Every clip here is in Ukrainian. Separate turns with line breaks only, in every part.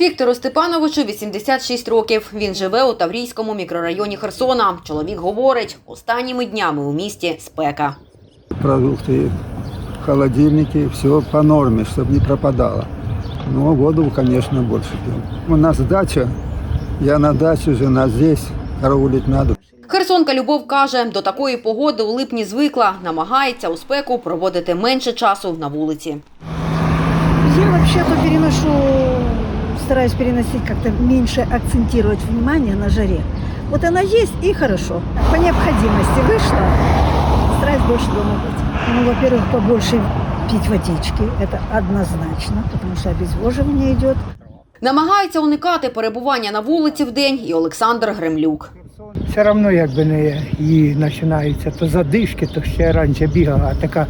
Віктору Степановичу 86 років. Він живе у Таврійському мікрорайоні Херсона. Чоловік говорить, останніми днями у місті спека.
продукты, холодильники, все по норме, чтобы не пропадало. Но воду, конечно, больше пьем. У нас дача, я на даче, жена здесь, караулить надо.
Херсонка Любов каже, до такої погоди у липні звикла, намагається у спеку проводити менше часу на вулиці.
Я вообще-то переношу, стараюсь переносить как-то меньше акцентировать внимание на жаре. Вот она есть и хорошо. По необходимости вышла, стараюсь больше дома быть. Ну, во-первых, побольше пить водички, это однозначно, потому что обезвоживание идет.
Намагається уникати перебування на вулиці в день і Олександр Гремлюк.
Все одно, якби не її починаються, то задишки, то ще раніше бігала, а така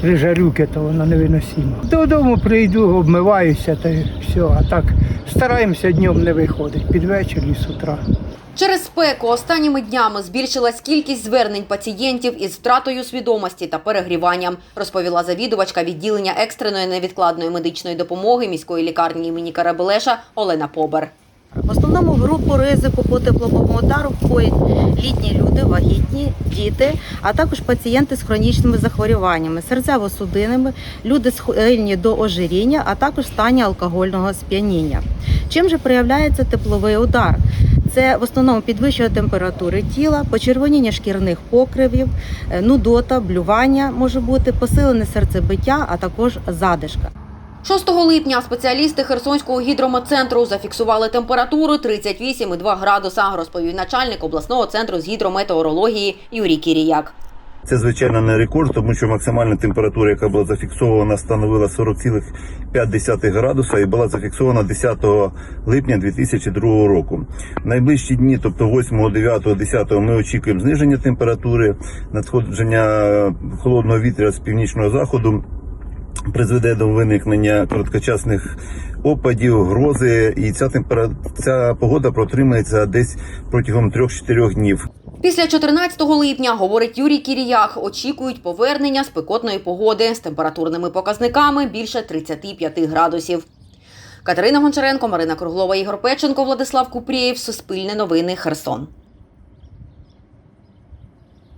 при жарюки, то воно невиносимо. Додому прийду, обмиваюся та все. А так стараємося днем не виходити, під вечір і з утра.
Через спеку останніми днями збільшилась кількість звернень пацієнтів із втратою свідомості та перегріванням, розповіла завідувачка відділення екстреної невідкладної медичної допомоги міської лікарні імені Карабелеша Олена Побер.
В основному групу ризику по тепловому удару входять літні люди, вагітні, діти, а також пацієнти з хронічними захворюваннями, серцево-судинними, люди схильні до ожиріння, а також стані алкогольного сп'яніння. Чим же проявляється тепловий удар? Це в основному підвищення температури тіла, почервоніння шкірних покривів, е, нудота, блювання може бути, посилене серцебиття, а також задишка.
6 липня спеціалісти Херсонського гідрометцентру зафіксували температуру 38,2 градуса, розповів начальник обласного центру з гідрометеорології Юрій Кіріяк.
Це звичайно не рекорд, тому що максимальна температура, яка була зафіксована, становила 40,5 градуса і була зафіксована 10 липня 2002 року. Найближчі дні, тобто 8, 9, 10, ми очікуємо зниження температури, надходження холодного вітря з північного заходу. Призведе до виникнення короткочасних опадів, грози, і ця темпера... ця погода протримається десь протягом 3-4 днів.
Після 14 липня, говорить Юрій Кіріях, очікують повернення спекотної погоди з температурними показниками більше 35 градусів. Катерина Гончаренко, Марина Круглова, Ігор Печенко, Владислав Купрієв. Суспільне новини. Херсон.